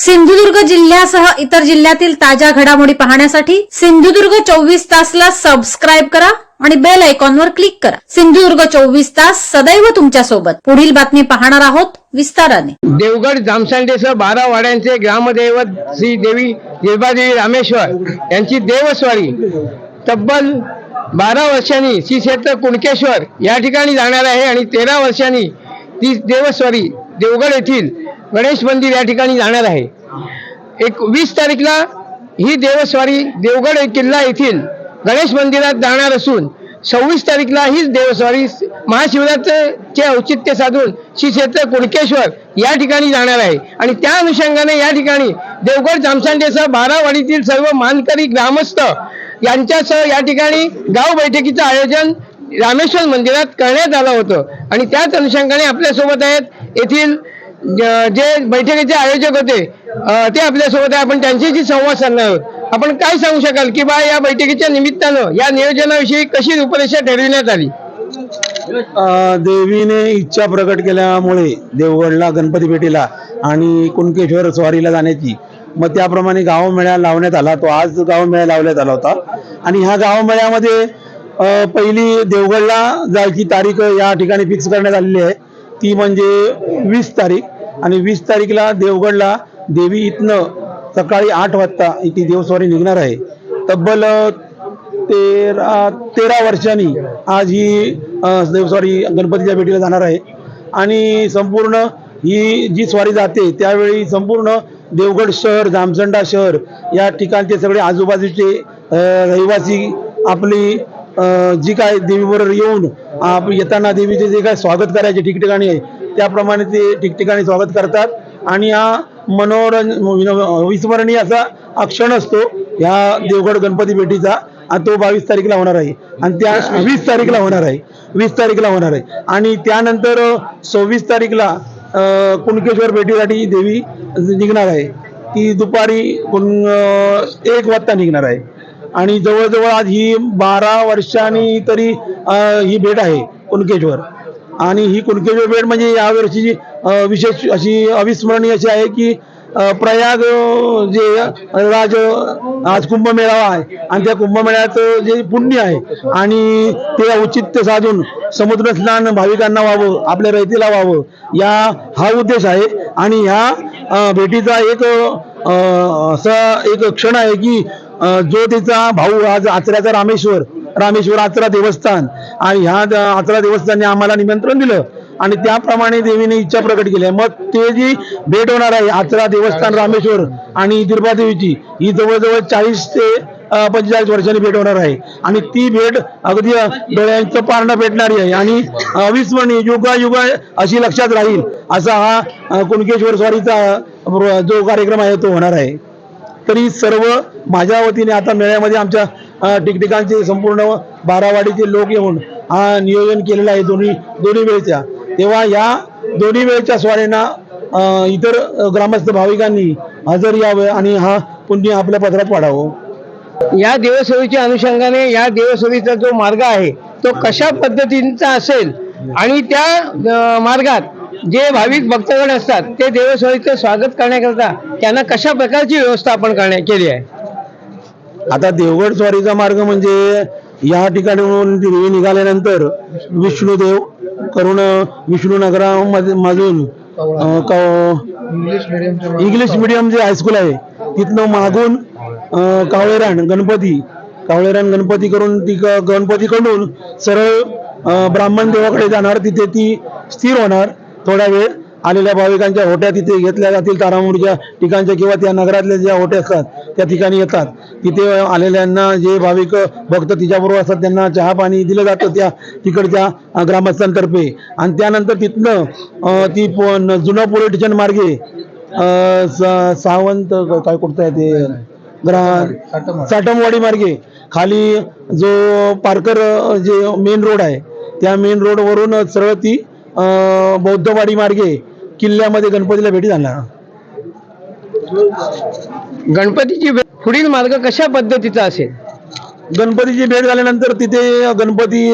सिंधुदुर्ग जिल्ह्यासह इतर जिल्ह्यातील ताज्या घडामोडी पाहण्यासाठी सिंधुदुर्ग चोवीस तासला सबस्क्राईब करा आणि बेल आयकॉनवर क्लिक करा. सिंधुदुर्ग चोवीस तास सदैव तुमच्यासोबत पुढील बातमी पाहणार आहोत विस्ताराने. देवगड जामसांडेसह बारा वाड्यांचे ग्रामदैवत श्री देवी निर्भादेवी रामेश्वर यांची देवस्वारी. तब्बल बारा वर्षांनी श्री क्षेत्र कुणकेश्वर या ठिकाणी जाणार आहे आणि तेरा वर्षांनी ती देवस्वारी देवगड येथील गणेश मंदिर या ठिकाणी जाणार आहे. एक वीस तारीखला ही देवस्वारी देवगड किल्ला येथील गणेश मंदिरात जाणार असून सव्वीस तारीखला हीच देवस्वारी महाशिवरात्रीचे औचित्य साधून श्री क्षेत्र कुणकेश्वर या ठिकाणी जाणार आहे. आणि त्या अनुषंगाने या ठिकाणी देवगड जामसांडेसह बारावाडीतील सर्व मानकरी ग्रामस्थ यांच्यासह या ठिकाणी गाव बैठकीचं आयोजन रामेश्वर मंदिरात करण्यात आलं होतं. आणि त्याच अनुषंगाने आपल्यासोबत आहेत येथील जे बैठकीचे आयोजक होते ते आपल्यासोबत आहे आपण त्यांच्याशी संवाद साधणार आहोत. आपण काय सांगू शकाल की बा या बैठकीच्या निमित्तानं या नियोजनाविषयी कशी रूपरेषा ठरविण्यात आली? देवीने इच्छा प्रकट केल्यामुळे देवगडला गणपती पेटीला आणि कुणकेश्वर स्वारीला जाण्याची मग त्याप्रमाणे गावमेळा लावण्यात आला. तो आज गाव मेळा लावण्यात आला होता. आणि ह्या गाव मेळ्यामध्ये पहिली देवगडला जायची तारीख या ठिकाणी फिक्स करण्यात आलेली आहे. ती म्हणजे वीस तारीख. आणि वीस तारीखला देवगडला देवी इथनं सकाळी आठ वाजता ती देवस्वारी निघणार आहे. तब्बल तेरा तेरा वर्षांनी आज ही देवस्वारी गणपतीच्या भेटीला जाणार आहे. आणि संपूर्ण ही जी स्वारी जाते त्यावेळी संपूर्ण देवगड शहर जामसंडा शहर या ठिकाणचे सगळे आजूबाजूचे रहिवासी आपली जी काय देवीबरोबर येऊन आप येताना देवीचे जे काय स्वागत करायचे ठिकठिकाणी आहे त्याप्रमाणे ते ठिकठिकाणी स्वागत करतात. आणि हा मनोरंजन विस्मरणीय असा हा क्षण असतो ह्या देवगड गणपती भेटीचा. आणि तो बावीस तारीखला होणार आहे. आणि त्या वीस तारीखला होणार आहे. वीस तारीखला होणार आहे. आणि त्यानंतर सव्वीस तारीखला कुणकेश्वर भेटीसाठी देवी निघणार आहे. ती दुपारी कुण एक वाजता निघणार आहे. आणि जवळजवळ आज ही बारा वर्षांनी तरी ही भेट आहे कुणकेश्वर आणि ही कुणकेश्वर भेट म्हणजे यावर्षी विशेष अशी अविस्मरणीय अशी आहे की प्रयाग जे राज आज कुंभमेळावा आहे. आणि त्या कुंभमेळ्याचं जे पुण्य आहे आणि ते औचित्य साधून समुद्र स्नान भाविकांना व्हावं आपल्या रयतीला व्हावं या हा उद्देश आहे. आणि ह्या भेटीचा एक असा एक क्षण आहे की जो तिचा भाऊ आज आचऱ्याचा रामेश्वर रामेश्वर आचरा देवस्थान. आणि ह्या आचरा देवस्थानने आम्हाला निमंत्रण दिलं. आणि त्याप्रमाणे देवीने इच्छा प्रकट केली. आहे. मग ते जी भेट होणार आहे आचरा देवस्थान रामेश्वर आणि देवीची ही जवळजवळ चाळीस ते पंचेचाळीस वर्षांनी भेट होणार आहे. आणि ती भेट अगदी डोळ्यांचं पारणं भेटणारी आहे. आणि अविस्मरणीय युगा युगा अशी लक्षात राहील असा हा कुणकेश्वर स्वारीचा जो कार्यक्रम आहे तो होणार आहे. तरी सर्व माझ्या वतीने आता मेळ्यामध्ये आमच्या ठिकठिकाणचे संपूर्ण बारावाडीचे लोक येऊन हा नियोजन केलेलं आहे दोन्ही दोन्ही वेळच्या. तेव्हा या दोन्ही वेळच्या स्वाऱ्यांना इतर ग्रामस्थ भाविकांनी हजर यावं आणि हा पुण्य आपल्या पदरात वाढावं. या देवसेवेच्या अनुषंगाने या देवसेवेचा जो मार्ग आहे तो कशा पद्धतींचा असेल आणि त्या मार्गात जे भाविक भक्तगण असतात ते देवस्वारीचं स्वागत करण्याकरता त्यांना कशा प्रकारची व्यवस्था आपण करण्या केली आहे? आता देवगड स्वारीचा मार्ग म्हणजे या ठिकाणून देवी निघाल्यानंतर विष्णुदेव करून विष्णू नगरामध्ये मधून इंग्लिश मिडियम जे हायस्कूल आहे तिथनं मागून कावळेरान गणपती कावळेरान गणपती करून ती ग- गणपतीकडून सरळ ब्राह्मण देवाकडे जाणार तिथे ती स्थिर होणार. थोडा वेळ आलेल्या भाविकांच्या होट्या तिथे घेतल्या जातील तारामुडच्या ठिकाणच्या किंवा त्या नगरातल्या ज्या होट्या असतात त्या ठिकाणी येतात. तिथे आलेल्यांना जे भाविक भक्त तिच्याबरोबर असतात त्यांना चहा पाणी दिलं जातं त्या तिकडच्या ग्रामस्थांतर्फे. आणि त्यानंतर तिथनं ती जुना न- जुनं पोलीस स्टेशन मार्गे सावंत काय कुठतं आहे ते? ग्रा साटमवाडी मार्गे. खाली जो पारकर जे मेन रोड आहे त्या मेन रोडवरून सरळ ती बौद्धवाडी मार्गे किल्ल्यामध्ये गणपतीला भेटी जाणार गणपतीची पुढील मार्ग कशा पद्धतीचा असेल? गणपतीची भेट झाल्यानंतर तिथे गणपती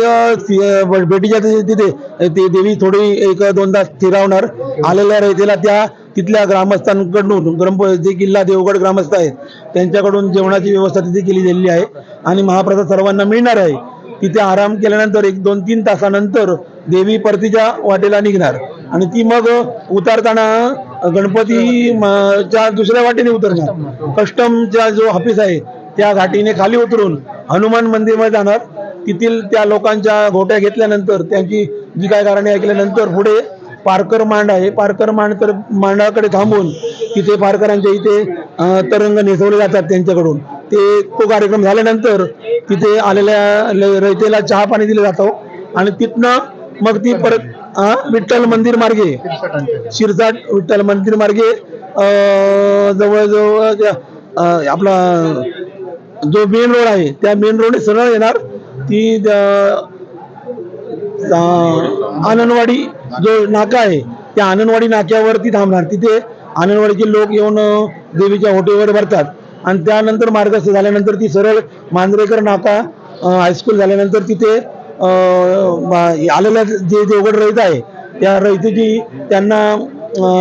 भेटीच्या तिथे. ती देवी थोडी एक दोनदा स्थिरावणार. आलेल्या रयतेला त्या तिथल्या ग्रामस्थांकडून ग्राम जे किल्ला देवगड ग्रामस्थ आहेत त्यांच्याकडून जेवणाची व्यवस्था तिथे केली गेलेली आहे. आणि महाप्रसाद सर्वांना मिळणार आहे. तिथे आराम केल्यानंतर एक दोन तीन तासानंतर देवी परतीच्या वाटेला निघणार. आणि ती मग उतरताना गणपती च्या दुसऱ्या वाटेने उतरणार. कस्टमचा जो ऑफिस आहे त्या घाटीने खाली उतरून हनुमान मंदिरमध्ये जाणार. तेथील त्या लोकांच्या गोट्या घेतल्यानंतर त्यांची जी काय कारणे ऐकल्यानंतर पुढे पारकर मांड आहे. पारकर मांड तर मांडाकडे थांबून तिथे पारकरांच्या इथे तरंग नेसवले जातात त्यांच्याकडून. ते तो कार्यक्रम झाल्यानंतर तिथे आलेल्या रयतेला चहा पाणी दिलं जातो आणि तिथनं मग ती परत विठ्ठल मंदिर मार्गे शिरसाट विठ्ठल मंदिर मार्गे अं, जवळजवळ आपला जो मेन रोड आहे त्या मेन रोडने सरळ येणार. ती आनंदवाडी जो नाका आहे त्या आनंदवाडी नाक्यावरती थांबणार. तिथे आनंदवाडीचे लोक येऊन देवीच्या होटेवर भरतात. आणि त्यानंतर मार्गस्थ झाल्यानंतर ती सरळ मांजरेकर नाका हायस्कूल झाल्यानंतर तिथे आलेल्या जे देवगड रहित आहे त्या रहितेची त्यांना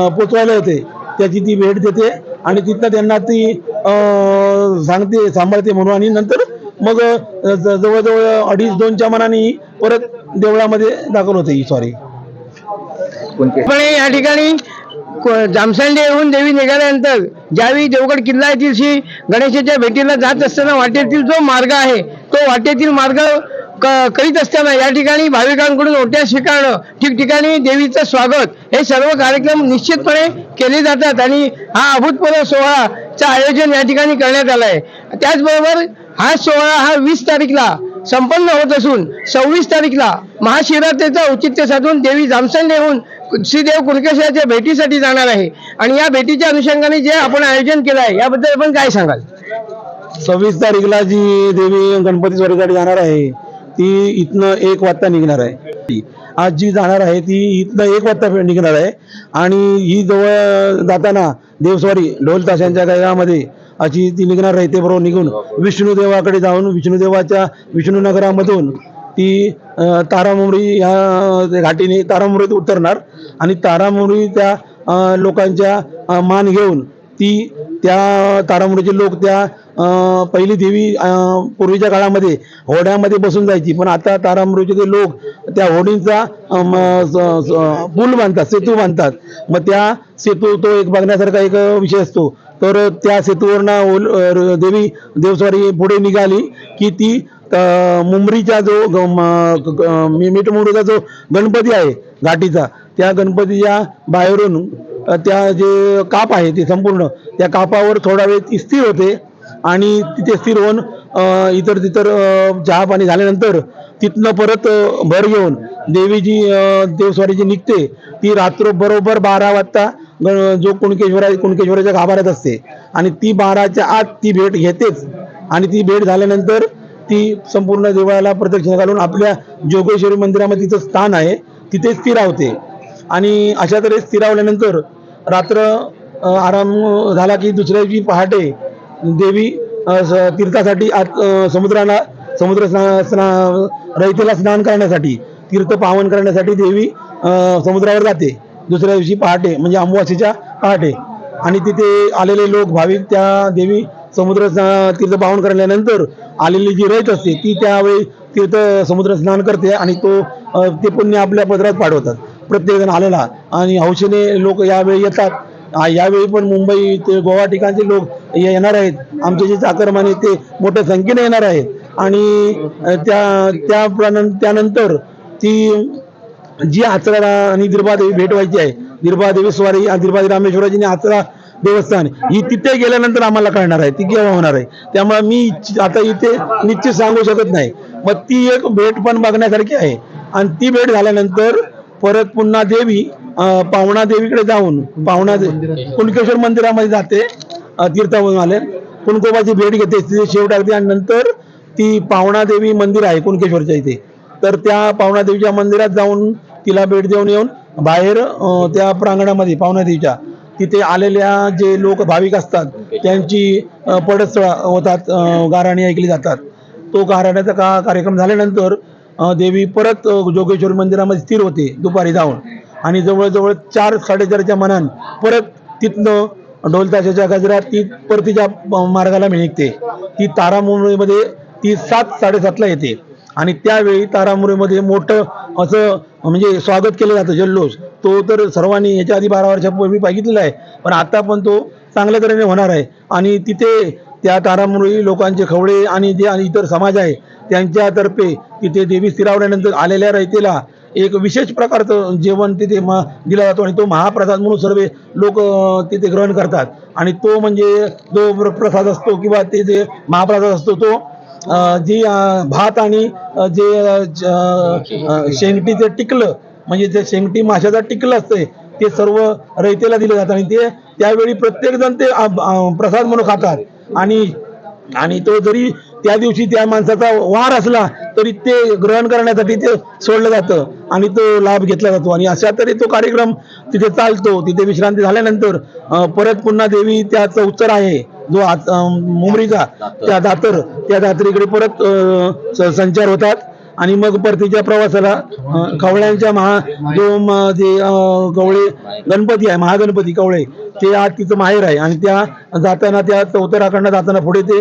पोचवायला येते. त्याची ती भेट देते आणि तिथनं त्यांना ती अं, सांगते सांभाळते म्हणून आणि नंतर मग जवळजवळ अडीच दोनच्या मनाने परत देवळामध्ये दाखल होते ही सॉरी पण या ठिकाणी जामसंडे येऊन देवी निघाल्यानंतर ज्यावेळी देवगड किल्ला येथील श्री गणेशाच्या भेटीला जात असताना वाटेतील जो मार्ग आहे तो वाटेतील मार्ग क- करीत असताना या ठिकाणी भाविकांकडून ओट्या स्वीकारणं ठिकठिकाणी देवीचं स्वागत हे सर्व कार्यक्रम निश्चितपणे केले जातात आणि हा अभूतपूर्व सोहळाचं आयोजन या ठिकाणी करण्यात आलं आहे त्याचबरोबर हा सोहळा हा वीस तारीखला संपन्न होत असून सव्वीस तारीखला महाशिवरात्रीचं औचित्य साधून देवी जामसंड येऊन श्रीदेव कुणकेश्वराच्या भेटीसाठी जाणार आहे. आणि या भेटीच्या अनुषंगाने जे आपण आयोजन केलं आहे याबद्दल आपण काय सांगाल? सव्वीस तारीखला जी देवी गणपती स्वारीसाठी जाणार आहे ती इथनं एक वाजता निघणार आहे. आज जी जाणार आहे ती इथनं एक वाजता निघणार आहे. आणि ही जवळ जाताना देवस्वारी ढोल ताशांच्या गावामध्ये अशी ती निघणार आहे ते बरोबर निघून विष्णुदेवाकडे जाऊन विष्णुदेवाच्या विष्णुनगरामधून ती तारामुरी ह्या घाटीने तारामुरीत उतरणार. आणि तारामुरी त्या लोकांच्या मान घेऊन ती त्या तारामुरीचे लोक त्या पहिली देवी पूर्वीच्या काळामध्ये होड्यामध्ये बसून जायची. पण आता तारामुरीचे ते लोक त्या होडींचा पूल बांधतात सेतू बांधतात. मग त्या सेतू तो एक बघण्यासारखा एक विषय असतो. तर त्या सेतूवरनं ओल देवी देवस्वारी पुढे निघाली की ती तर मुंबरीचा जो ग- म- मी- जो गणपती आहे घाटीचा त्या गणपतीच्या बाहेरून त्या जे काप आहे ते संपूर्ण त्या कापावर थोडा वेळ ती स्थिर होते आणि तिथे स्थिर होऊन इतर तितर चहा पाणी झाल्यानंतर तिथनं परत भर घेऊन देवी जी देवस्वारी जी निघते. ती रात्र बरोबर बारा वाजता ग- जो कुणकेश्वरा कुणकेश्वराच्या गाभाऱ्यात असते. आणि ती बाराच्या आत ती भेट घेतेच. आणि ती भेट झाल्यानंतर ती संपूर्ण देवळाला प्रदक्षिणा घालून आपल्या जोगेश्वरी मंदिरामध्ये तिचं स्थान आहे तिथे स्थिरावते. आणि अशा तऱ्हे स्थिरावल्यानंतर रात्र आराम झाला की दुसऱ्या दिवशी पहाटे देवी तीर्थासाठी आत समुद्राला समुद्र स्ना स्ना रयतेला स्नान करण्यासाठी तीर्थ पावन करण्यासाठी देवी समुद्रावर जाते. दुसऱ्या दिवशी पहाटे म्हणजे अमावासीच्या पहाटे. आणि तिथे आलेले लोक भाविक त्या देवी समुद्र तीर्थ पावन करण्यानंतर आलेली जी रयत असते ती त्यावेळी तीर्थ समुद्र स्नान करते आणि तो ते पुण्य आपल्या पदरात पाठवतात. प्रत्येकजण आलेला. आणि हौशेने लोक यावेळी येतात. यावेळी पण मुंबई ते गोवा ठिकाणचे लोक येणार आहेत. आमचे जे चाकरमाने ते मोठ्या संख्येने येणार आहेत. आणि त्या त्या त्यानंतर ती जी आचरा आणि दिरबादेवी भेट व्हायची आहे दिरबादेवी स्वारी दिरबादेवी रामेश्वराजीने आचरा देवस्थान ही तिथे गेल्यानंतर आम्हाला कळणार आहे. ती केव्हा होणार आहे? त्यामुळे मी आता इथे निश्चित सांगू शकत नाही. मग ती एक भेट पण बघण्यासारखी आहे. आणि ती भेट झाल्यानंतर परत पुन्हा देवी पावणा देवीकडे जाऊन पावणा देवी कुणकेश्वर मंदिरामध्ये जाते अं, तीर्थावरून आले. कुणकोबाची भेट घेते तिथे शेव टाकते आणि नंतर ती पावणा देवी मंदिर आहे कुणकेश्वरच्या इथे. तर त्या पावणा देवीच्या मंदिरात जाऊन तिला भेट देऊन येऊन बाहेर त्या प्रांगणामध्ये पावणा देवीच्या तिथे आलेल्या जे लोक भाविक असतात त्यांची पडसळा होतात गाराणी ऐकली जातात. तो गाराण्याचा का कार्यक्रम झाल्यानंतर देवी परत जोगेश्वर जोगेश्वरी मंदिरामध्ये स्थिर होते दुपारी जाऊन. आणि जवळजवळ चार साडेचारच्या मनान परत तिथनं ढोलताशाच्या गजरात ती परतीच्या मार्गाला निघते. ती तारामुरीमध्ये ती सात साडेसातला येते. आणि त्यावेळी तारामुरीमध्ये मोठं असं म्हणजे स्वागत केलं जातं जल्लोष. तो तर सर्वांनी याच्या आधी बारा वर्षापूर्वी बघितलेला आहे. पण आता पण तो चांगल्या तऱ्हेने होणार आहे. आणि तिथे त्या तारामुरी लोकांचे खवळे आणि जे आणि इतर समाज आहे त्यांच्यातर्फे तिथे देवी स्थिरावल्यानंतर आलेल्या रयतेला एक विशेष प्रकारचं जेवण तिथे म दिला जातो आणि तो महाप्रसाद म्हणून सर्व लोक तिथे ग्रहण करतात. आणि तो म्हणजे जो प्रसाद असतो किंवा ते जे महाप्रसाद असतो तो जी भात आणि जे शेंगटीचं टिकलं म्हणजे जे शेंगटी माशाचं टिकलं असते ते सर्व रयतेला दिलं जातं. आणि ते त्यावेळी प्रत्येकजण ते प्रसाद म्हणून खातात. आणि आणि तो जरी त्या दिवशी त्या माणसाचा वार असला तरी ते ग्रहण करण्यासाठी ते सोडलं जातं आणि तो लाभ घेतला जातो. आणि अशा तरी तो कार्यक्रम तिथे चालतो. तिथे विश्रांती झाल्यानंतर परत पुन्हा देवी त्या चौचर आहे जो मुंबरीचा त्या दातर त्या दातरीकडे परत संचार होतात. आणि मग परतीच्या प्रवासाला कवळ्यांच्या महा जो जे कवळे गणपती आहे महागणपती कवळे ते आज तिचं माहेर आहे. आणि त्या जाताना त्या चौतराकडनं जाताना पुढे ते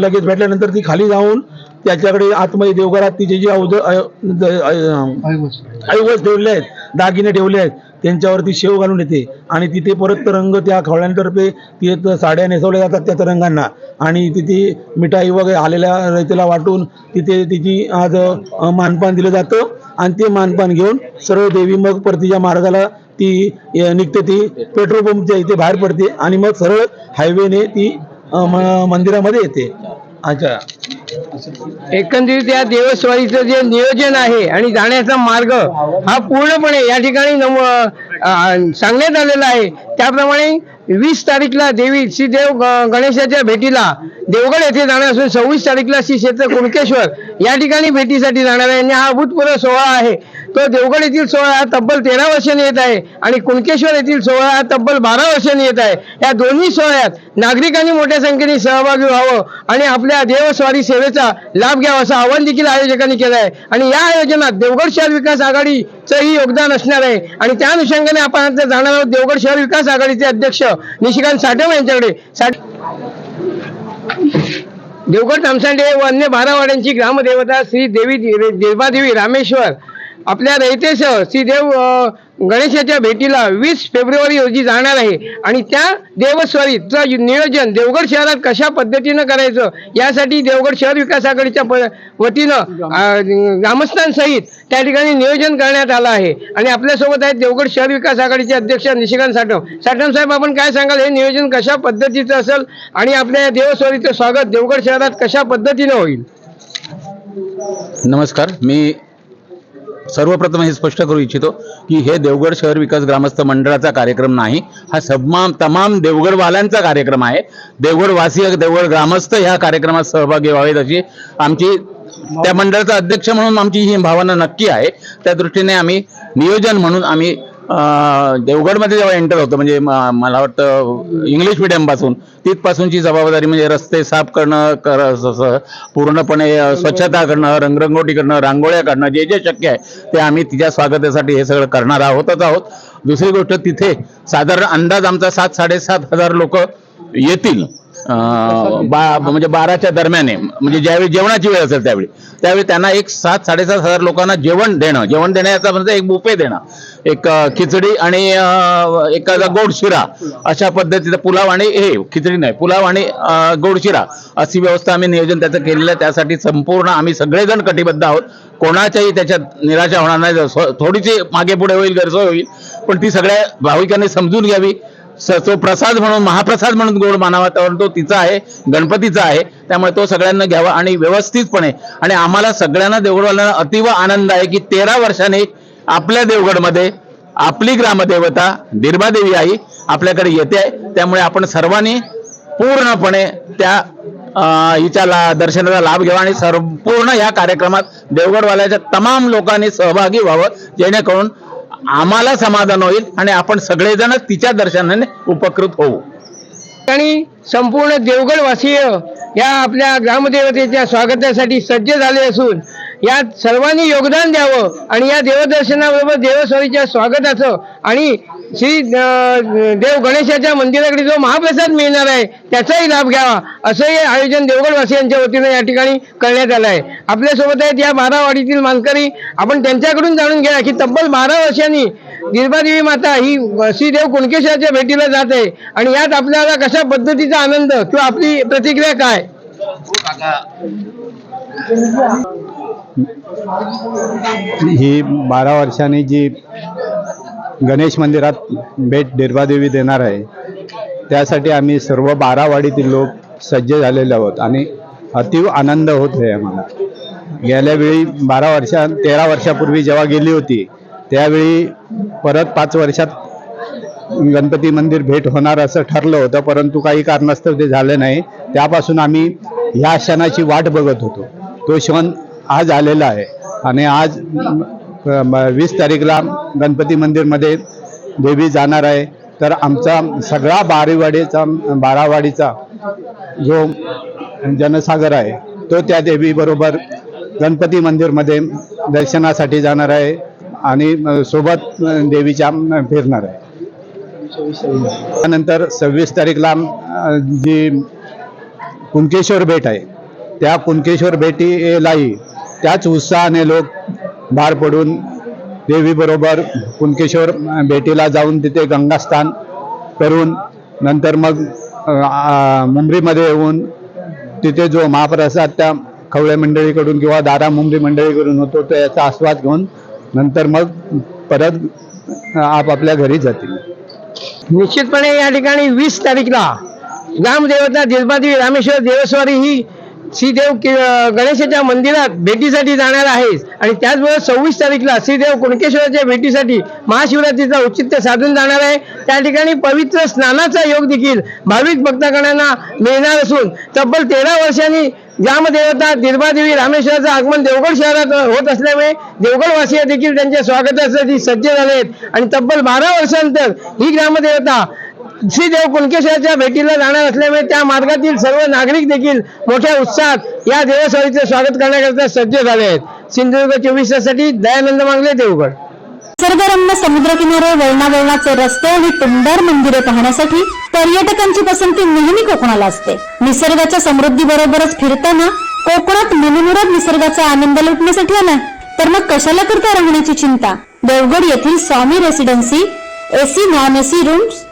लगेच भेटल्यानंतर ती खाली जाऊन त्याच्याकडे आतमध्ये देवघरात तिचे जे अवज अ- द- अ- ऐवज ठेवले आहेत दागिने ठेवले आहेत त्यांच्यावरती शेव घालून येते. आणि तिथे परत रंग त्या खवळ्यांतर्फे तिथे साड्या नेसवल्या जातात त्या तरंगांना. आणि तिथे मिठाई वगैरे आलेल्या रयतेला वाटून तिथे तिची आज मानपान दिलं जातं. आणि ते मानपान घेऊन सर्व देवी मग परतीच्या मार्गाला ती निघते ती पेट्रोल पंपच्या इथे बाहेर पडते. आणि मग सरळ हायवेने ती मंदिरामध्ये येते. अच्छा. एकंदरीत या देवस्वारीचं जे नियोजन आहे आणि जाण्याचा मार्ग हा पूर्णपणे या ठिकाणी नम सांगण्यात आलेला आहे. त्याप्रमाणे वीस तारीखला देवी श्री देव गणेशाच्या भेटीला देवगड येथे जाणार असून सव्वीस तारीखला श्री क्षेत्र कुणकेश्वर या ठिकाणी भेटीसाठी जाणार आहे. आणि हा अभूतपूर्व सोहळा आहे. तो देवगड येथील सोहळा हा तब्बल तेरा वर्षांनी येत आहे आणि कुणकेश्वर येथील सोहळा हा तब्बल बारा वर्षांनी येत आहे. या दोन्ही सोहळ्यात नागरिकांनी मोठ्या संख्येने सहभागी व्हावं आणि आपल्या देवस्वारी सेवेचा लाभ घ्यावा असं आवाहन देखील आयोजकांनी केलं आहे. आणि या आयोजनात देवगड शहर विकास आघाडीचंही योगदान असणार आहे. आणि त्या अनुषंगाने आपण आता जाणार आहोत देवगड शहर विकास आघाडीचे अध्यक्ष निशिकांत साठव यांच्याकडे. देवगड तामसांडे व अन्य बारावाड्यांची ग्रामदेवता श्री देवी देवादेवी रामेश्वर आपल्या रयतेसह श्रीदेव गणेशाच्या भेटीला वीस फेब्रुवारी रोजी जाणार आहे. आणि त्या देवस्वारीचं नियोजन देवगड शहरात कशा पद्धतीनं करायचं यासाठी देवगड शहर विकास आघाडीच्या वतीनं ग्रामस्थांसहित त्या ठिकाणी नियोजन करण्यात आलं आहे. आणि आपल्यासोबत आहेत देवगड शहर विकास आघाडीचे अध्यक्ष निशिकांत साठव. साठव साहेब आपण काय सांगाल? हे नियोजन कशा पद्धतीचं असेल? आणि आपल्या या देवस्वारीचं स्वागत देवगड शहरात कशा पद्धतीनं होईल? नमस्कार. मी सर्वप्रथम हे स्पष्ट करू इच्छितो की हे देवगड शहर विकास ग्रामस्थ मंडळाचा कार्यक्रम नाही हा तमाम तमाम देवगडवाल्यांचा कार्यक्रम आहे. देवगडवासीय देवगड ग्रामस्थ ह्या कार्यक्रमात सहभागी व्हावेत अशी आमची त्या मंडळाचा अध्यक्ष म्हणून आमची ही भावना नक्की आहे. त्या दृष्टीने आम्ही नियोजन म्हणून आम्ही देवगडमध्ये जेव्हा एंटर होतं म्हणजे मला वाटतं इंग्लिश मिडियमपासून तिथपासूनची जबाबदारी म्हणजे रस्ते साफ करणं कर पूर्णपणे स्वच्छता करणं रंगरंगोटी करणं रांगोळ्या काढणं जे जे शक्य आहे ते आम्ही तिच्या स्वागतासाठी हे सगळं करणार आहोतच आहोत. दुसरी गोष्ट तिथे साधारण अंदाज आमचा सात साडेसात हजार लोक येतील. बा म्हणजे बाराच्या दरम्याने म्हणजे ज्यावेळी जेवणाची वेळ असेल त्यावेळी. त्यावेळी त्यांना एक सात साडेसात हजार लोकांना जेवण देणं जेवण देण्याचा म्हणजे एक बुफे देणं एक खिचडी आणि एखादा गोड शिरा अशा पद्धतीचा पुलाव आणि हे खिचडी नाही पुलाव आणि गोडशिरा गोड शिरा अशी व्यवस्था आम्ही नियोजन त्याचं केलेलं आहे. त्यासाठी संपूर्ण आम्ही सगळेजण कटिबद्ध आहोत. कोणाच्याही त्याच्यात निराशा होणार नाही. थोडीशी मागे पुढे होईल गरज होईल. पण ती सगळ्या भाविकांनी समजून घ्यावी. तो प्रसाद म्हणून महाप्रसाद म्हणून गोड मानावा त्यावर तो तिचा आहे गणपतीचा आहे. त्यामुळे तो सगळ्यांना घ्यावा आणि व्यवस्थितपणे आणि आम्हाला सगळ्यांना देवगडवाल्यांना अतिव आनंद आहे की तेरा वर्षांनी आपल्या देवगडमध्ये आपली ग्रामदेवता देवी आई आपल्याकडे येते आहे. त्यामुळे आपण सर्वांनी पूर्णपणे त्या अं, हिच्या ला दर्शनाचा लाभ घ्यावा आणि संपूर्ण या कार्यक्रमात देवगडवाल्याच्या तमाम लोकांनी सहभागी व्हावं जेणेकरून आम्हाला समाधान होईल आणि आपण सगळेजण तिच्या दर्शनाने उपकृत होऊ. आणि संपूर्ण देवगड वासीय या आपल्या ग्रामदेवतेच्या स्वागतासाठी सज्ज झाले असून यात सर्वांनी योगदान द्यावं आणि या देवदर्शनाबरोबर देवस्वारीच्या स्वागताचं आणि श्री देव गणेशाच्या मंदिराकडे जो महाप्रसाद मिळणार आहे त्याचाही लाभ घ्यावा. असंही आयोजन देवगडवासियांच्या वतीने या ठिकाणी करण्यात आलं आहे. आपल्यासोबत आहेत या बारावाडीतील मानकरी. आपण त्यांच्याकडून जाणून घ्या की तब्बल बारा वर्षांनी निर्मादेवी माता ही श्रीदेव कुणकेश्वरच्या कुणकेश्वराच्या भेटीला जात आहे. आणि यात आपल्याला कशा पद्धतीचा आनंद किंवा आपली प्रतिक्रिया काय? ही बारा वर्षांनी जी गणेश मंदिरात भेट देवी देणार आहे. त्यासाठी आम्ही सर्व बारावाडीतील लोक सज्ज झालेले आहोत आणि अतिव आनंद होत आहे आम्हाला. गेल्या वेळी बारा वर्षा तेरा वर्षापूर्वी जेव्हा गेली होती त्यावेळी परत पाच वर्षात गणपती मंदिर भेट होणार असं ठरलं होतं परंतु काही कारणास्तव ते झालं नाही. त्यापासून आम्ही ह्या क्षणाची वाट बघत होतो. तो क्षण आज आलेला आहे आणि आज वीस तारीखला गणपती मंदिरमध्ये देवी जाणार आहे. तर आमचा सगळा बारीवाडीचा बारावाडीचा जो जनसागर आहे तो त्या देवीबरोबर गणपती मंदिरमध्ये दर्शनासाठी जाणार आहे आणि सोबत देवीच्या फिरणार आहे. त्यानंतर सव्वीस तारीखला जी कुणकेश्वर भेट आहे त्या कुणकेश्वर भेटीलाही त्याच उत्साहाने लोक भार पडून देवीबरोबर कुणकेश्वर भेटीला जाऊन तिथे गंगास्नान करून नंतर मग मुंबईमध्ये येऊन तिथे जो महाप्रसाद त्या खवळे मंडळीकडून किंवा दारा मुंबई मंडळीकडून होतो तो याचा आस्वाद घेऊन नंतर मग परत आपापल्या घरी जातील. निश्चितपणे या ठिकाणी वीस तारीखला ग्रामदेवता दिलबादेवी रामेश्वर देवस्वारी ही श्रीदेव कि- गणेशाच्या मंदिरात भेटीसाठी जाणार आहे आणि त्याचबरोबर सव्वीस तारीखला श्रीदेव कुणकेश्वराच्या भेटीसाठी महाशिवरात्रीचा औचित्य साधून जाणार आहे. त्या ठिकाणी पवित्र स्नानाचा योग देखील भाविक भक्तगणांना मिळणार असून तब्बल तेरा वर्षांनी ग्रामदेवता दिर्बादेवी रामेश्वराचं आगमन देवगड शहरात होत असल्यामुळे देवगडवासिया देखील त्यांच्या स्वागतासाठी सज्ज झाले आहेत. आणि तब्बल बारा वर्षांतर ही ग्रामदेवता श्रीदेव कुणकेश्वरच्या कुणकेश्वराच्या भेटीला जाणार असल्यामुळे त्या मार्गातील सर्व नागरिक देखील मोठ्या उत्साहात या देवस्वारीचे स्वागत करण्याकरिता सज्ज झाले आहेत. सिंधुदुर्ग चोवीस दयानंद मांगले देवगड. निसर्गरम्य समुद्रकिनारे वळणावळणाचे रस्ते आणि टुमदार मंदिरे पाहण्यासाठी पर्यटकांची पसंती नेहमी कोकणाला असते. निसर्गाच्या समृद्धी बरोबरच फिरताना कोकणात मनमुराद निसर्गाचा आनंद लुटण्यासाठी आला तर मग कशाला करता राहण्याची चिंता? देवगड येथील Swami residency AC non AC rooms